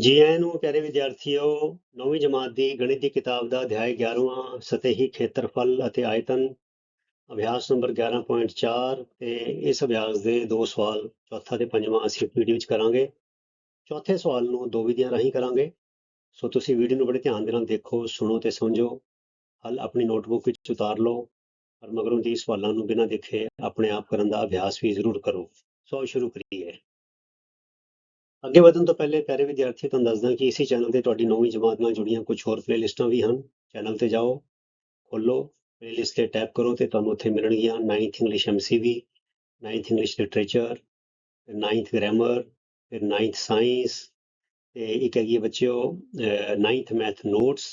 ਜੀ ਆਇਆਂ ਨੂੰ ਪਿਆਰੇ ਵਿਦਿਆਰਥੀਓ, ਨੌਵੀਂ ਜਮਾਤ ਦੀ ਗਣਿਤ ਦੀ ਕਿਤਾਬ ਦਾ ਅਧਿਆਇ 11ਵਾਂ ਸਤਹੀ ਖੇਤਰਫਲ ਅਤੇ ਆਇਤਨ, ਅਭਿਆਸ ਨੰਬਰ 11.4 ਤੇ ਇਸ ਅਭਿਆਸ ਦੇ ਦੋ ਸਵਾਲ, ਚੌਥਾ ਤੇ ਪੰਜਵਾਂ ਅਸੀਂ ਵੀਡੀਓ ਵਿੱਚ ਕਰਾਂਗੇ। ਚੌਥੇ ਸਵਾਲ ਨੂੰ ਦੋ ਵਿਧੀਆਂ ਰਾਹੀਂ ਕਰਾਂਗੇ। ਸੋ ਤੁਸੀਂ ਵੀਡੀਓ ਨੂੰ ਬੜੇ ਧਿਆਨ ਦੇ ਨਾਲ ਦੇਖੋ, ਸੁਣੋ ਤੇ ਸਮਝੋ। ਹੱਲ ਆਪਣੀ ਨੋਟਬੁੱਕ ਵਿੱਚ ਉਤਾਰ ਲਓ, ਪਰ ਮਗਰੋਂ ਦੀ ਸਵਾਲਾਂ ਨੂੰ ਬਿਨਾਂ ਦੇਖੇ ਆਪਣੇ ਆਪ ਕਰਨ ਦਾ ਅਭਿਆਸ ਵੀ ਜ਼ਰੂਰ ਕਰੋ। ਸੋ ਸ਼ੁਰੂ ਕਰੀਏ। ਅੱਗੇ ਵਧਣ ਤੋਂ ਪਹਿਲੇ ਪਿਆਰੇ ਵਿਦਿਆਰਥੀ, ਤੁਹਾਨੂੰ ਦੱਸਦਾ ਕਿ ਇਸੇ ਚੈਨਲ ਤੇ ਤੁਹਾਡੀ ਨੌਵੀਂ ਜਮਾਤ ਨਾਲ ਜੁੜੀਆਂ ਕੁਝ ਹੋਰ ਪਲੇਲਿਸਟਾਂ ਵੀ ਹਨ। ਚੈਨਲ ਤੇ ਜਾਓ ਖੋਲੋ ਪਲੇਲਿਸਟ ਤੇ ਟੈਪ ਕਰੋ ਤੇ ਤੁਹਾਨੂੰ ਉੱਥੇ ਮਿਲਣਗੀਆਂ। 9th English MCV 9th English literature 9th grammar ਫਿਰ 9th ਸਾਇੰਸ ਤੇ ਇੱਕ ਹੈਗੀ ਹੈ ਬੱਚਿਓ 9th ਮੈਥ ਨੋਟਸ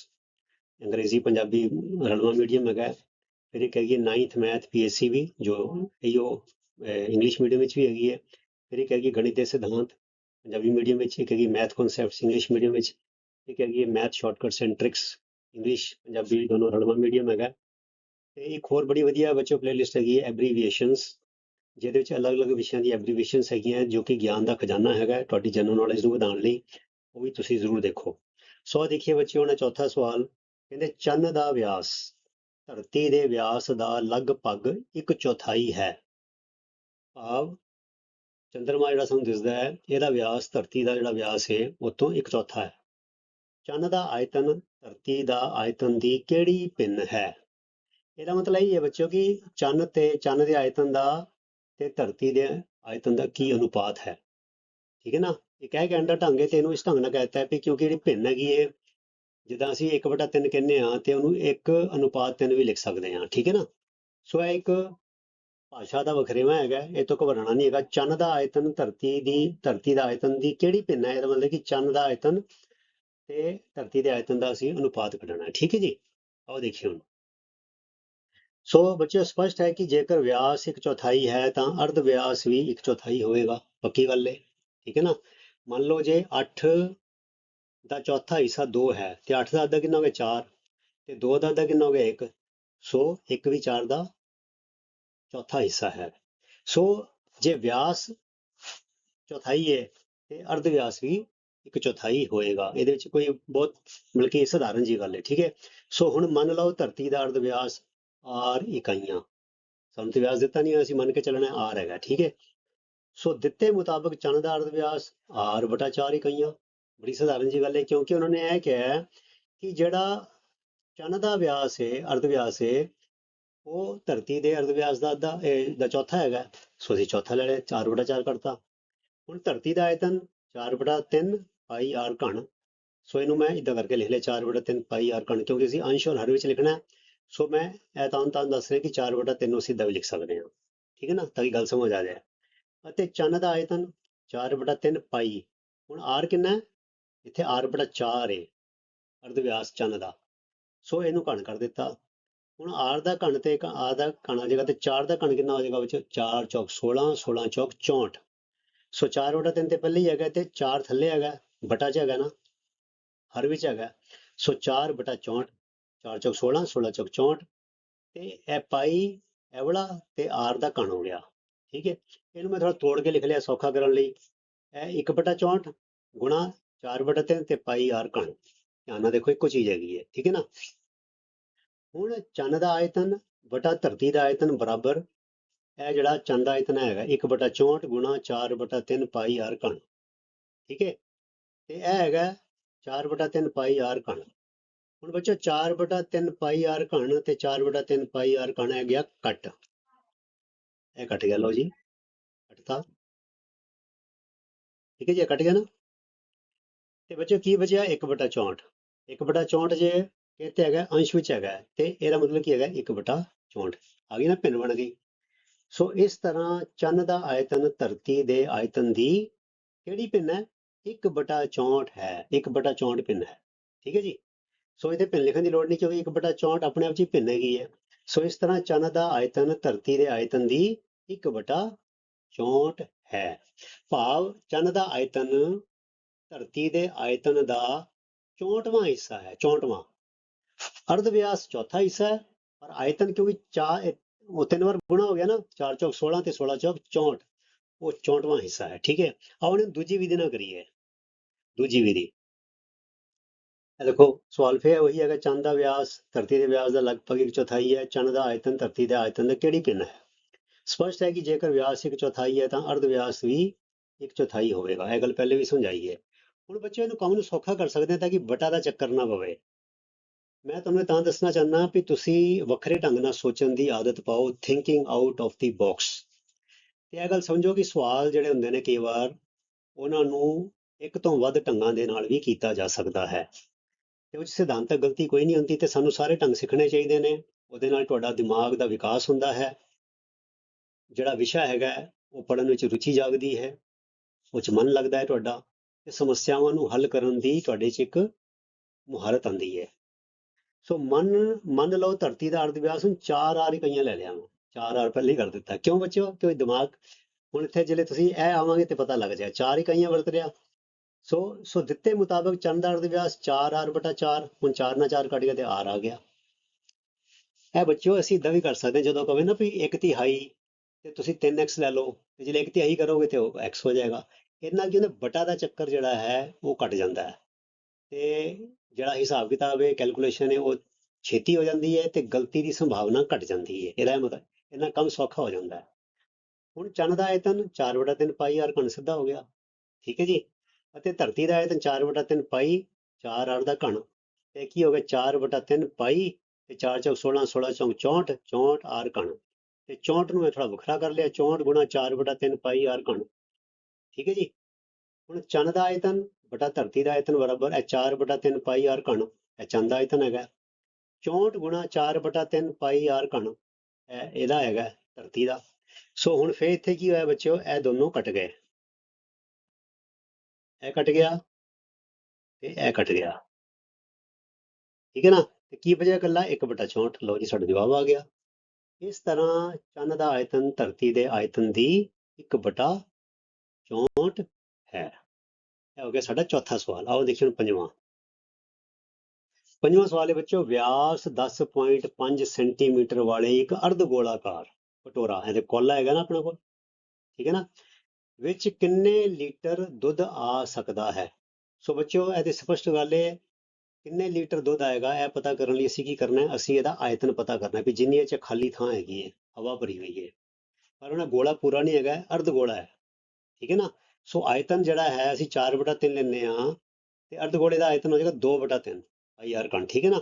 ਅੰਗਰੇਜ਼ੀ, ਪੰਜਾਬੀ ਰਲਵਾ ਮੀਡੀਅਮ ਹੈਗਾ ਫਿਰ ਇੱਕ ਹੈਗੀ 9th ਮੈਥ ਪੀਐਸਸੀ ਵੀ ਜੋ ਇਹੋ ਇੰਗਲਿਸ਼ ਮੀਡੀਅਮ ਵਿੱਚ ਵੀ ਹੈਗੀ ਹੈ। ਫਿਰ ਇੱਕ ਹੈਗੀ ਗਣਿਤ ਦੇ ਸਿਧਾਂਤ ਪੰਜਾਬੀ ਮੀਡੀਅਮ ਵਿੱਚ, ਇੱਕ ਹੈਗੀ ਮੈਥ ਕਨਸੈਪਟਸ ਇੰਗਲਿਸ਼ ਮੀਡੀਅਮ ਵਿੱਚ, ਇੱਕ ਹੈਗੀ math shortcuts and tricks English Punjabi ਦੋਨੋਂ ਰਲਵਾਂ ਮੀਡੀਅਮ ਹੈਗਾ। ਤੇ ਇੱਕ ਹੋਰ ਬੜੀ ਵਧੀਆ ਬੱਚੋ ਪਲੇਲਿਸਟ ਹੈਗੀ ਹੈ ਐਬਰੀਵੀਏਸ਼ਨਸ ਜਿਹਦੇ ਵਿੱਚ ਅਲੱਗ-ਅਲੱਗ ਵਿਸ਼ਿਆਂ ਦੀ ਐਬਰੀਵੀਏਸ਼ਨਸ ਹੈਗੀਆਂ, ਜੋ ਕਿ ਗਿਆਨ ਦਾ ਖਜ਼ਾਨਾ ਹੈਗਾ, ਤੁਹਾਡੀ ਜਨਰਲ ਨੌਲੇਜ ਨੂੰ ਵਧਾਉਣ ਲਈ, ਉਹ ਵੀ ਤੁਸੀਂ ਜ਼ਰੂਰ ਦੇਖੋ। ਸੋ ਦੇਖੀਏ ਬੱਚਿਓ ਹੁਣ ਚੌਥਾ ਸਵਾਲ, ਕਹਿੰਦੇ ਚੰਨ ਦਾ ਵਿਆਸ, ਧਰਤੀ ਦੇ ਵਿਆਸ ਦਾ ਲਗਭਗ ਇੱਕ ਚੌਥਾਈ ਹੈ। ਭਾਵ ਚੰਦਰਮਾ ਜਿਹੜਾ ਸਾਨੂੰ ਦਿਸਦਾ ਹੈ, ਇਹਦਾ ਵਿਆਸ ਧਰਤੀ ਦਾ ਜਿਹੜਾ ਵਿਆਸ ਹੈ ਉਹ ਤੋਂ ਇੱਕ ਚੌਥਾ ਹੈ। ਚੰਨ ਦਾ ਆਇਤਨ ਧਰਤੀ ਦਾ ਆਇਤਨ ਦੀ ਕਿਹੜੀ ਭਿੰਨ ਹੈ? ਇਹਦਾ ਮਤਲਬ ਇਹ ਹੈ ਬੱਚਿਓ ਕਿ ਚੰਨ ਤੇ, ਚੰਨ ਦੇ ਆਇਤਨ ਦਾ ਤੇ ਧਰਤੀ ਦੇ ਆਇਤਨ ਦਾ ਕੀ ਅਨੁਪਾਤ ਹੈ। ਠੀਕ ਹੈ ਨਾ? ਇਹ ਕਹਿ ਕਹਿਣ ਦਾ ਢੰਗ ਹੈ ਤੇ ਇਹਨੂੰ ਇਸ ਢੰਗ ਨਾਲ ਕਹਤਾ ਹੈ ਵੀ ਕਿਉਂਕਿ ਜਿਹੜੀ ਭਿੰਨ ਹੈਗੀ ਹੈ, ਜਿੱਦਾਂ ਅਸੀਂ 1/3 ਕਹਿੰਦੇ ਆ ਤੇ ਉਹਨੂੰ 1 ਅਨੁਪਾਤ 3 ਵੀ ਲਿਖ ਸਕਦੇ ਹਾਂ। ਠੀਕ ਹੈ ਨਾ? ਸੋ ਇਹ ਇੱਕ ਭਾਸ਼ਾ ਦਾ ਵਖਰੇਵਾ ਹੈਗਾ। ਇਹ ਤੋਂ ਘਬਰਾਉਣਾ ਨਹੀਂ ਹੈਗਾ। ਚੰਨ ਦਾ ਆਇਤਨ ਧਰਤੀ ਦੀ, ਧਰਤੀ ਦਾ ਆਇਤਨ ਦੀ ਕਿਹੜੀ ਭਿੰਨ ਹੈ? ਇਹਦਾ ਮਤਲਬ ਕਿ ਚੰਨ ਦਾ ਆਇਤਨ ਤੇ ਧਰਤੀ ਦੇ ਆਇਤਨ ਦਾ ਅਸੀਂ ਅਨੁਪਾਤ ਕੱਢਣਾ ਹੈ। ਠੀਕ ਹੈ ਜੀ? ਆਓ ਦੇਖੀਏ ਹੁਣ। ਸੋ ਬੱਚਿਓ, ਸਪਸ਼ਟ ਹੈ ਕਿ ਜੇਕਰ ਵਿਆਸ ਇੱਕ ਚੌਥਾਈ ਹੈ, ਤਾਂ ਅਰਧ ਵਿਆਸ ਵੀ ਇੱਕ ਚੌਥਾਈ ਹੋਵੇਗਾ। ਪੱਕੀ ਗੱਲ ਹੈ ਠੀਕ ਹੈ ਨਾ? ਮੰਨ ਲਓ ਜੇ 8 ਦਾ ਚੌਥਾ ਹਿੱਸਾ 2 ਹੈ, ਤੇ 8 ਦਾ ਅੱਧਾ ਕਿੰਨਾ ਹੋ ਗਿਆ? 4 ਤੇ 2 ਦਾ ਅੱਧਾ ਕਿੰਨਾ ਹੋ ਗਿਆ? 1 ਸੋ 1 ਵੀ 4 ਦਾ ਚੌਥਾ ਹਿੱਸਾ ਹੈ। ਸੋ ਜੇ ਵਿਆਸ ਚੌਥਾਈ ਹੈ ਤੇ ਅਰਧ ਵਿਆਸ ਵੀ ਇੱਕ ਚੌਥਾਈ ਹੋਏਗਾ। ਇਹਦੇ ਵਿੱਚ ਕੋਈ ਬਹੁਤ ਮਤਲਬ ਕਿ ਸਧਾਰਨ ਜੀ ਗੱਲ ਹੈ ਠੀਕ ਹੈ ਸੋ ਹੁਣ ਮੰਨ ਲਓ ਧਰਤੀ ਦਾ ਅਰਧ ਵਿਆਸ ਆਰ ਇਕਾਈਆਂ। ਸਾਨੂੰ ਤੇ ਵਿਆਸ ਦਿੱਤਾ ਨਹੀਂ ਅਸੀਂ ਮੰਨ ਕੇ ਚੱਲਣਾ ਆਰ ਹੈਗਾ, ਠੀਕ ਹੈ ਸੋ ਦਿੱਤੇ ਮੁਤਾਬਕ ਚੰਨ ਦਾ ਅਰਧ ਵਿਆਸ ਆਰ ਬਟਾ 4 ਇਕਾਈਆਂ। ਬੜੀ ਸਧਾਰਨ ਜੀ ਗੱਲ ਹੈ ਕਿਉਂਕਿ ਉਹਨਾਂ ਨੇ ਇਹ ਕਿਹਾ ਕਿ ਜਿਹੜਾ ਚੰਨ ਦਾ ਵਿਆਸ ਹੈ ਅਰਧ ਵਿਆਸ ਹੈ ਉਹ ਧਰਤੀ ਦੇ ਅਰਧ ਵਿਆਸ ਦਾ ਅੱਧਾ, ਇਹ ਦਾ ਚੌਥਾ ਹੈਗਾ। ਸੋ ਅਸੀਂ ਚੌਥਾ ਲੈ ਲਿਆ 4 ਬਟਾ 4 ਕਰਤਾ। ਹੁਣ ਧਰਤੀ ਦਾ ਆਇਤਨ 4 ਬਟਾ 3 ਪਾਈ ਆਰ ਘਣ। ਸੋ ਇਹਨੂੰ ਮੈਂ ਇਦਾਂ ਕਰਕੇ ਲਿਖ ਲਿਆ 4 ਬਟਾ 3 ਪਾਈ ਆਰ ਘਣ, ਕਿਉਂਕਿ ਅਸੀਂ ਅੰਸ਼ ਔਰ ਹਰ ਵਿੱਚ ਲਿਖਣਾ ਸੋ ਮੈਂ ਇਹ ਤਾਂ ਤੁਹਾਨੂੰ ਦੱਸ ਰਿਹਾ ਕਿ 4 ਬਟਾ 3 ਨੂੰ ਸਿੱਧਾ ਵੀ ਲਿਖ ਸਕਦੇ ਹਾਂ। ਠੀਕ ਹੈ ਨਾ? ਤਾਂ ਕਿ ਗੱਲ ਸਮਝ ਆ ਜਾਏ। ਅਤੇ ਚੰਨ ਦਾ ਆਇਤਨ 4 ਬਟਾ 3 ਪਾਈ। ਹੁਣ ਆਰ ਕਿੰਨਾ ਇੱਥੇ ਆਰ ਬਟਾ 4 ਹੈ ਅਰਧ ਵਿਆਸ ਚੰਨ ਦਾ। ਸੋ ਇਹਨੂੰ ਘਣ ਕਰ ਦਿੱਤਾ। ਹੁਣ r ਦਾ ਘਣ ਤੇ ਇੱਕ r ਦਾ ਘਣ ਆ ਜਾਏਗਾ ਤੇ 4 ਦਾ ਘਣ ਕਿੰਨਾ ਹੋ ਜਾਏਗਾ ਵਿੱਚ 4 ਚੌਕ 16 16 ਚੌਕ 64 ਸੋ 4 ਬਟਾ 3 ਤੇ ਪਹਿਲੇ ਹੀ ਹੈਗਾ ਤੇ 4 ਥੱਲੇ ਹੈਗਾ ਬਟਾ ਚ ਹੈਗਾ ਨਾ, ਹਰ ਵਿੱਚ ਹੈਗਾ। ਸੋ 4 ਬਟਾ 64 4 ਚੌਕ 16 16 ਚੌਕ 64 ਤੇ ਇਹ ਪਾਈ ਐਵਲਾ ਤੇ r ਦਾ ਘਣ ਹੋ ਗਿਆ, ਠੀਕ ਹੈ। ਇਹਨੂੰ ਮੈਂ ਥੋੜਾ ਤੋੜ ਕੇ ਲਿਖ ਲਿਆ ਸੌਖਾ ਕਰਨ ਲਈ। ਇਹ 1 ਬਟਾ 64 ਗੁਣਾ 4 ਬਟਾ 3 ਤੇ ਪਾਈ r ਘਣ। ਧਿਆਨ ਨਾਲ ਦੇਖੋ ਇੱਕੋ ਚੀਜ਼ ਹੈਗੀ ਹੈ, ਠੀਕ ਹੈ ਨਾ। ਹੁਣ ਚੰਨ ਦਾ ਆਇਤਨ ਬਟਾ ਧਰਤੀ ਦਾ ਆਇਤਨ ਬਰਾਬਰ, ਇਹ ਜਿਹੜਾ ਚੰਨ ਦਾ ਆਇਤਨ ਹੈਗਾ 1 ਬਟਾ 64 ਗੁਣਾ 4 ਬਟਾ 3 ਪਾਈ r ਘਣ ਠੀਕ ਹੈ? ਤੇ ਇਹ ਹੈਗਾ 4 ਬਟਾ 3 ਪਾਈ r ਘਣ ਹੁਣ ਬੱਚੋ 4 ਬਟਾ 3 ਪਾਈ r ਘਣ ਤੇ 4 ਬਟਾ 3 ਪਾਈ r ਕਣ ਹੈ ਗਿਆ ਕੱਟ। ਇਹ ਕੱਟ ਗਿਆ, ਲਓ ਜੀ, ਕੱਟਤਾ। ਠੀਕ ਹੈ ਜੀ, ਇਹ ਕੱਟ ਗਿਆ ਨਾ? ਤੇ ਬੱਚੋ ਕੀ ਬਚਿਆ? 1 ਬਟਾ 64 1 ਬਟਾ 64 ਜੇ ਕਿਤੇ ਹੈਗਾ ਅੰਸ਼ ਵਿੱਚ ਹੈਗਾ ਤੇ ਇਹਦਾ ਮਤਲਬ ਕੀ ਹੈਗਾ 1 ਬਟਾ 64 ਆ ਗਈ ਨਾ ਭਿੰਨ ਬਣ ਗਈ। ਸੋ ਇਸ ਤਰ੍ਹਾਂ ਚੰਨ ਦਾ ਆਇਤਨ ਧਰਤੀ ਦੇ ਆਇਤਨ ਦੀ ਕਿਹੜੀ ਭਿੰਨ ਹੈ? 1 ਬਟਾ 64 ਹੈ 1 ਬਟਾ 64 ਭਿੰਨ ਹੈ। ਠੀਕ ਹੈ ਜੀ? ਸੋ ਇਹਦੇ ਭਿੰਨ ਲਿਖਣ ਦੀ ਲੋੜ ਨਹੀਂ ਕਿਉਂਕਿ 1 ਬਟਾ 64 ਆਪਣੇ ਆਪ 'ਚ ਹੀ ਭਿੰਨ ਹੈਗੀ ਹੈ। ਸੋ ਇਸ ਤਰ੍ਹਾਂ ਚੰਨ ਦਾ ਆਇਤਨ ਧਰਤੀ ਦੇ ਆਇਤਨ ਦੀ 1 ਬਟਾ 64 ਹੈ। ਭਾਵ ਚੰਨ ਦਾ ਆਇਤਨ ਧਰਤੀ ਦੇ ਆਇਤਨ ਦਾ 64ਵਾਂ ਹਿੱਸਾ ਹੈ 64ਵਾਂ ਅਰਧ ਵਿਆਸ ਚੌਥਾ ਹਿੱਸਾ ਹੈ, ਪਰ ਆਇਤਨ ਕਿਉਂਕਿ ਚਾਰ ਉਹ ਤਿੰਨ ਵਾਰ ਗੁਣਾ ਹੋ ਗਿਆ ਨਾ, ਚਾਰ ਚੌਕ 16 ਤੇ 16 ਚੌਕ 64 ਉਹ 64ਵਾਂ ਹਿੱਸਾ ਹੈ, ਠੀਕ ਹੈ। ਆਓ ਹੁਣ ਦੂਜੀ ਵਿਧੀ ਨਾਲ ਕਰੀਏ ਦੂਜੀ ਵਿਧੀ। ਇਹ ਦੇਖੋ, ਸਵਾਲ ਫੇਰ ਉਹੀ ਹੈਗਾ ਚੰਦ ਦਾ ਵਿਆਸ, ਧਰਤੀ ਦੇ ਵਿਆਸ ਦਾ ਲਗਭਗ ਇੱਕ ਚੌਥਾਈ ਹੈ ਚੰਦ ਦਾ ਆਇਤਨ, ਧਰਤੀ ਦੇ ਆਇਤਨ ਦਾ ਕਿਹੜੀ ਭਿੰਨ ਹੈ? ਸਪਸ਼ਟ ਹੈ ਕਿ ਜੇਕਰ ਵਿਆਸ ਇੱਕ ਚੌਥਾਈ ਹੈ, ਤਾਂ ਅਰਧ ਵਿਆਸ ਵੀ ਇੱਕ ਚੌਥਾਈ ਹੋਵੇਗਾ। ਇਹ ਗੱਲ ਪਹਿਲੇ ਵੀ ਸਮਝਾਈ ਹੈ। ਹੁਣ ਬੱਚੇ ਇਹਨੂੰ ਕੰਮ ਨੂੰ ਸੌਖਾ ਕਰ ਸਕਦੇ ਤਾਂ ਕਿ ਬਟਾ ਦਾ ਚੱਕਰ ਨਾ ਪਵੇ। ਮੈਂ ਤੁਹਾਨੂੰ ਤਾਂ ਦੱਸਣਾ ਚਾਹੁੰਦਾ ਵੀ ਤੁਸੀਂ ਵੱਖਰੇ ਢੰਗ ਨਾਲ ਸੋਚਣ ਦੀ ਆਦਤ ਪਾਓ thinking out of the box ਤੇ ਇਹ ਗੱਲ ਸਮਝੋ ਕਿ ਸਵਾਲ ਜਿਹੜੇ ਹੁੰਦੇ ਨੇ ਕਈ ਵਾਰ, ਉਹਨਾਂ ਨੂੰ ਇੱਕ ਤੋਂ ਵੱਧ ਢੰਗਾਂ ਦੇ ਨਾਲ ਵੀ ਕੀਤਾ ਜਾ ਸਕਦਾ ਹੈ। ਤੇ ਉਹ 'ਚ ਸਿਧਾਂਤਕ ਗਲਤੀ ਕੋਈ ਨਹੀਂ ਹੁੰਦੀ ਤੇ ਸਾਨੂੰ ਸਾਰੇ ਢੰਗ ਸਿੱਖਣੇ ਚਾਹੀਦੇ ਨੇ। ਉਹਦੇ ਨਾਲ ਤੁਹਾਡਾ ਦਿਮਾਗ ਦਾ ਵਿਕਾਸ ਹੁੰਦਾ ਹੈ। ਜਿਹੜਾ ਵਿਸ਼ਾ ਹੈਗਾ, ਉਹ ਪੜ੍ਹਨ ਵਿੱਚ ਰੁਚੀ ਜਾਗਦੀ ਹੈ। ਉਹ 'ਚ ਮਨ ਲੱਗਦਾ ਹੈ ਤੁਹਾਡਾ ਤੇ ਸਮੱਸਿਆਵਾਂ ਨੂੰ ਹੱਲ ਕਰਨ ਦੀ ਤੁਹਾਡੇ 'ਚ ਇੱਕ ਮੁਹਾਰਤ ਆਉਂਦੀ ਹੈ। ਸੋ ਮੰਨ ਮੰਨ ਲਓ ਧਰਤੀ ਦਾ ਅਰਧ ਵਿਆਸ ਹੁਣ 4 ਆਰ ਇਕਾਈਆਂ ਲੈ ਲਿਆ ਮੈਂ। 4 ਆਰ ਪਹਿਲੇ ਹੀ ਕਰ ਦਿੱਤਾ। ਕਿਉਂ ਬੱਚਿਓ? ਕਿਉਂ ਦਿਮਾਗ, ਹੁਣ ਇੱਥੇ ਜਿਹੜੇ ਤੁਸੀਂ ਇਹ ਆਵਾਂਗੇ ਤੇ ਪਤਾ ਲੱਗ ਜਾਏ 4 ਇਕਾਈਆਂ ਵਰਤ ਰਿਹਾ। ਸੋ ਸੋ ਦਿੱਤੇ ਮੁਤਾਬਕ ਚੰਦ ਦਾ ਅਰਧ ਵਿਆਸ 4 ਆਰ ਬਟਾ 4 ਹੁਣ 4 ਨਾਲ 4 ਕੱਟ ਗਿਆ ਤੇ ਆਰ ਆ ਗਿਆ। ਇਹ ਬੱਚਿਓ ਅਸੀਂ ਇਦਾਂ ਵੀ ਕਰ ਸਕਦੇ ਜਦੋਂ ਕਹੇ ਨਾ ਵੀ 1 ਤਿਹਾਈ ਤੇ ਤੁਸੀਂ 3x ਲੈ ਲਓ, ਤੇ ਜੇ 1 ਤਿਹਾਈ ਕਰੋਗੇ ਤੇ ਉਹ x ਹੋ ਜਾਏਗਾ। ਇਹਨਾਂ ਕੀ ਹੁੰਦਾ ਬਟਾ ਦਾ ਚੱਕਰ ਜਿਹੜਾ ਹੈ, ਉਹ ਘਟ ਜਾਂਦਾ ਹੈ। ਤੇ ਜਿਹੜਾ ਹਿਸਾਬ ਕਿਤਾਬ ਹੈ ਕੈਲਕੂਲੇਸ਼ਨ ਹੈ, ਉਹ ਛੇਤੀ ਹੋ ਜਾਂਦੀ ਹੈ ਤੇ ਗਲਤੀ ਦੀ ਸੰਭਾਵਨਾ ਘਟ ਜਾਂਦੀ ਹੈ। ਇਹਦਾ ਮਤਲਬ ਇਹਨਾਂ ਕੰਮ ਸੌਖਾ ਹੋ ਜਾਂਦਾ ਹੈ। ਹੁਣ ਚੰਨ ਦਾ ਆਇਤਨ 4/3 ਪਾਈ ਆਰ ਘਣ ਸਿੱਧਾ ਹੋ ਗਿਆ। ਠੀਕ ਹੈ ਜੀ? ਅਤੇ ਧਰਤੀ ਦਾ ਆਇਤਨ 4/3 ਪਾਈ 4 ਆਰ ਦਾ ਘਣ। ਤੇ ਕੀ ਹੋ ਗਿਆ? 4/3 ਪਾਈ ਤੇ 4 ਚੌਕ 16 16 ਚੌਕ 64 64 ਆਰ ਘਣ। ਤੇ 64 ਨੂੰ ਮੈਂ ਥੋੜਾ ਵੱਖਰਾ ਕਰ ਲਿਆ। 64 ਗੁਣਾ 4/3 ਪਾਈ ਆਰ ਘਣ। ਠੀਕ ਹੈ ਜੀ? ਹੁਣ ਚੰਨ ਦਾ ਆਇਤਨ ਬਟਾ ਧਰਤੀ ਦਾ ਆਇਤਨ ਬਰਾਬਰ ਹੈ 4/3 ਪਾਈ ਆਰ ਘਣ, ਇਹ ਚੰਦ ਦਾ ਆਇਤਨ ਹੈਗਾ। 64 ਗੁਣਾ 4/3 ਪਾਈ ਆਰ ਘਣ ਇਹਦਾ ਹੈਗਾ ਧਰਤੀ ਦਾ। ਸੋ ਹੁਣ ਫੇਰ ਇੱਥੇ ਕੀ ਹੋਇਆ ਬੱਚਿਓ, ਇਹ ਦੋਨੋਂ ਕੱਟ ਗਏ। ਇਹ ਕੱਟ ਗਿਆ ਤੇ ਇਹ ਕੱਟ ਗਿਆ। ਠੀਕ ਹੈ ਨਾ? ਤੇ ਕੀ ਬਚਿਆ ਇਕੱਲਾ? 1/64 ਲਓ ਜੀ, ਸਾਡਾ ਜਵਾਬ ਆ ਗਿਆ। ਇਸ ਤਰ੍ਹਾਂ ਚੰਨ ਦਾ ਆਇਤਨ ਧਰਤੀ ਦੇ ਆਇਤਨ ਦੀ 1/64 ਹੈ। ਹੋ ਗਿਆ ਸਾਡਾ ਚੌਥਾ ਸਵਾਲ। ਆਓ ਦੇਖੀਏ ਹੁਣ ਪੰਜਵਾਂ। ਪੰਜਵਾਂ ਸਵਾਲ ਹੈ ਬੱਚਿਓ, ਵਿਆਸ 10.5 ਸੈਂਟੀਮੀਟਰ ਵਾਲੇ ਇੱਕ ਅਰਧ ਗੋਲਾਕਾਰ ਕਟੋਰਾ। ਇਹਦੇ ਕੋਲਾ ਹੈਗਾ ਨਾ ਆਪਣੇ ਕੋਲ। ਠੀਕ ਹੈ ਨਾ? ਵਿੱਚ ਕਿੰਨੇ ਲੀਟਰ ਦੁੱਧ ਆ ਸਕਦਾ ਹੈ? ਸੋ ਬੱਚਿਓ ਇਹਦੇ ਸਪਸ਼ਟ ਗੱਲ ਹੈ, ਕਿੰਨੇ ਲੀਟਰ ਦੁੱਧ ਆਏਗਾ, ਇਹ ਪਤਾ ਕਰਨ ਲਈ ਅਸੀਂ ਕੀ ਕਰਨਾ ਹੈ? ਅਸੀਂ ਇਹਦਾ ਆਇਤਨ ਪਤਾ ਕਰਨਾ ਵੀ ਜਿੰਨੀ ਇਹ ਚ ਖਾਲੀ ਥਾਂ ਹੈਗੀ ਹੈ, ਹਵਾ ਭਰੀ ਹੋਈ ਹੈ। ਪਰ ਉਹਨਾਂ ਗੋਲਾ ਪੂਰਾ ਨਹੀਂ ਹੈਗਾ, ਅਰਧ ਗੋਲਾ ਹੈ। ਠੀਕ ਹੈ ਨਾ? ਸੋ ਆਇਤਨ ਜਿਹੜਾ ਹੈ, ਅਸੀਂ 4/3 ਲੈਂਦੇ ਆ ਤੇ ਅਰਧ ਗੋਲੇ ਦਾ ਆਇਤਨ ਹੋ ਜਾਏਗਾ 2/3 ਆਈ ਆਰ ਕਣ, ਠੀਕ ਹੈ ਨਾ?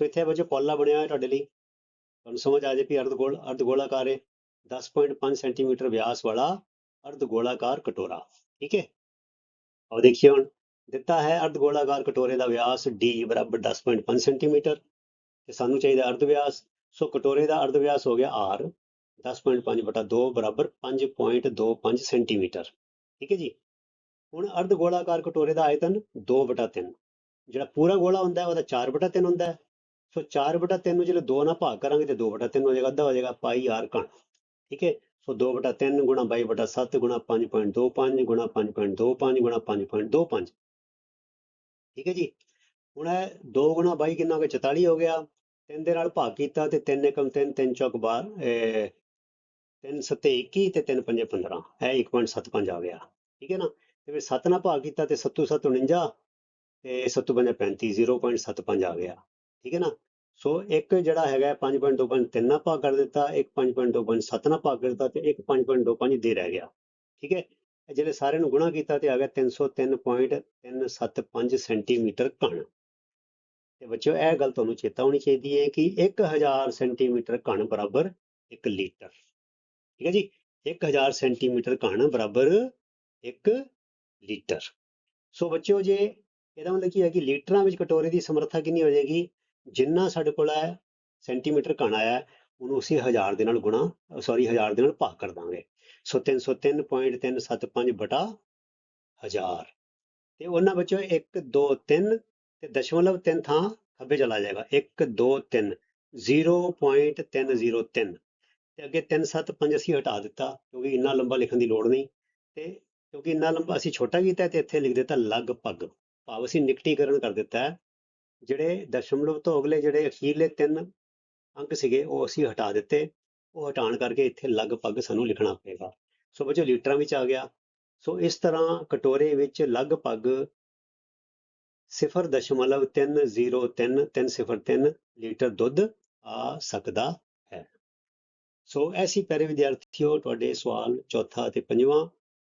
ਸੋ ਇੱਥੇ ਬੱਚੋ ਕੋਲਾ ਬਣਿਆ ਹੋਇਆ ਤੁਹਾਡੇ ਲਈ। ਤੁਹਾਨੂੰ ਸਮਝ ਆ ਜੇ ਵੀ ਅਰਧ ਗੋਲ, ਅਰਧ ਗੋਲਾਕਾਰ ਹੈ 10.5 ਸੈਂਟੀਮੀਟਰ ਵਿਆਸ ਵਾਲਾ ਅਰਧ ਗੋਲਾਕਾਰ ਕਟੋਰਾ, ਠੀਕ ਹੈ? ਆਓ ਦੇਖੀਏ ਹੁਣ। ਦਿੱਤਾ ਹੈ ਅਰਧ ਗੋਲਾਕਾਰ ਕਟੋਰੇ ਦਾ ਵਿਆਸ d ਬਰਾਬਰ 10.5 ਸੈਂਟੀਮੀਟਰ ਤੇ ਸਾਨੂੰ ਚਾਹੀਦਾ ਅਰਧ ਵਿਆਸ। ਸੋ ਕਟੋਰੇ ਦਾ ਅਰਧ ਵਿਆਸ ਹੋ ਗਿਆ r 10.5 ਬਟਾ 2 ਬਰਾਬਰ 5.25 ਸੈਂਟੀਮੀਟਰ। ਠੀਕ ਹੈ ਜੀ? ਹੁਣ ਅਰਧ ਗੋਲਾਕਾਰ ਕਟੋਰੇ ਦਾ ਆਇਤਨ 2 ਬਟਾ 3 ਜਿਹੜਾ ਪੂਰਾ ਗੋਲਾ ਹੁੰਦਾ ਉਹਦਾ 4 ਬਟਾ 3 ਹੁੰਦਾ ਸੋ 4 ਬਟਾ 3 ਨੂੰ ਜਦੋਂ 2 ਨਾਲ ਭਾਗ ਕਰਾਂਗੇ ਤੇ 2 ਬਟਾ 3 ਹੋ ਜਾਏਗਾ, ਅੱਧਾ ਹੋ ਜਾਏਗਾ ਪਾਈ ਆਰ ਕਣ। ਠੀਕ ਹੈ? ਸੋ 2 ਬਟਾ 3 ਗੁਣਾ 22 ਬਟਾ 7 ਗੁਣਾ 5.25 ਗੁਣਾ 5.25 ਗੁਣਾ 5.25 ਠੀਕ ਹੈ ਜੀ? ਹੁਣ ਇਹ 2 ਗੁਣਾ 22 ਕਿੰਨਾ ਹੋ ਗਿਆ? 44 ਹੋ ਗਿਆ। 3 ਦੇ ਨਾਲ ਭਾਗ ਕੀਤਾ ਤੇ 3 ਏਕਮ 3 3 ਚੌਕ ਬਾਰ 3 ਸੱਤੇ 21 ਤੇ 3 ਪੰਜੇ 15 ਇਹ 1.75 ਆ ਗਿਆ। ਠੀਕ ਹੈ ਨਾ? ਤੇ ਫਿਰ 7 ਨਾਲ ਭਾਗ ਕੀਤਾ ਤੇ 7 7 49 ਤੇ 7 ਪੰਜੇ 35 0.75 ਆ ਗਿਆ। ਠੀਕ ਹੈ ਨਾ? ਸੋ ਇੱਕ ਜਿਹੜਾ ਹੈਗਾ 5.25 3 ਨਾਲ ਭਾਗ ਕਰ ਦਿੱਤਾ, ਇੱਕ 5.25 7 ਨਾਲ ਭਾਗ ਕਰ ਦਿੱਤਾ ਤੇ ਇੱਕ 5.25 ਦੇ ਰਹਿ ਗਿਆ। ਠੀਕ ਹੈ? ਜਿਹੜੇ ਸਾਰੇ ਨੂੰ ਗੁਣਾ ਕੀਤਾ ਤੇ ਆ ਗਿਆ 303.375 ਸੈਂਟੀਮੀਟਰ ਘਣ। ਤੇ ਬੱਚਿਓ, ਇਹ ਗੱਲ ਤੁਹਾਨੂੰ ਚੇਤਾ ਹੋਣੀ ਚਾਹੀਦੀ ਹੈ ਕਿ 1000 ਸੈਂਟੀਮੀਟਰ ਘਣ ਬਰਾਬਰ 1 ਲੀਟਰ। ਠੀਕ ਹੈ ਜੀ? 1000 ਸੈਂਟੀਮੀਟਰ ਘਣ ਬਰਾਬਰ 1 ਲੀਟਰ। ਸੋ ਬੱਚਿਓ, ਜੇ ਇਹਦਾ ਮਤਲਬ ਕੀ ਹੈ ਕਿ ਲੀਟਰਾਂ ਵਿੱਚ ਕਟੋਰੇ ਦੀ ਸਮਰੱਥਾ ਕਿੰਨੀ ਹੋ ਜਾਏਗੀ? ਜਿੰਨਾ ਸਾਡੇ ਕੋਲ ਹੈ, ਸੈਂਟੀਮੀਟਰ ਘਣ ਆਇਆ, ਉਹਨੂੰ ਅਸੀਂ 1000 ਦੇ ਨਾਲ ਗੁਣਾ, ਸੌਰੀ 1000 ਦੇ ਨਾਲ ਭਾਗ ਕਰ ਦਾਂਗੇ। ਸੋ 303.375 ਬਟਾ 1000 ਤੇ ਉਹਨਾਂ ਵਿੱਚੋਂ 1 2 3 ਤੇ ਦਸ਼ਮਲਵ 3 ਥਾਂ ਖੱਬੇ ਚਲਾ ਜਾਏਗਾ। 1 2 3 0.303 ਤੇ ਅੱਗੇ 3 7 5 ਅਸੀਂ ਹਟਾ ਦਿੱਤਾ, ਕਿਉਂਕਿ ਇੰਨਾ ਲੰਬਾ ਲਿਖਣ ਦੀ ਲੋੜ ਨਹੀਂ। ਤੇ ਕਿਉਂਕਿ ਇੰਨਾ ਲੰਬਾ ਅਸੀਂ ਛੋਟਾ ਕੀਤਾ ਤੇ ਇੱਥੇ ਲਿਖ ਦਿੱਤਾ ਲਗਭਗ। ਭਾਵ ਅਸੀਂ ਨਿਕਟੀਕਰਨ ਕਰ ਦਿੱਤਾ ਹੈ। ਜਿਹੜੇ ਦਸ਼ਮਲਵ ਤੋਂ ਅਗਲੇ ਜਿਹੜੇ ਅਖੀਰਲੇ ਤਿੰਨ ਅੰਕ ਸੀਗੇ, ਉਹ ਅਸੀਂ ਹਟਾ ਦਿੱਤੇ। ਉਹ ਹਟਾਉਣ ਕਰਕੇ ਇੱਥੇ ਲਗਭਗ ਸਾਨੂੰ ਲਿਖਣਾ ਪਏਗਾ। ਸੋ ਬੱਚੋ ਲੀਟਰਾਂ ਵਿੱਚ ਆ ਗਿਆ। ਸੋ ਇਸ ਤਰ੍ਹਾਂ ਕਟੋਰੇ ਵਿੱਚ ਲਗਭਗ 0.303303 ਲੀਟਰ ਦੁੱਧ ਆ ਸਕਦਾ ਹੈ। ਸੋ ਐਸੀ ਪਿਆਰੇ ਵਿਦਿਆਰਥੀਓ, ਤੁਹਾਡੇ ਸਵਾਲ ਚੌਥਾ ਅਤੇ ਪੰਜਵਾਂ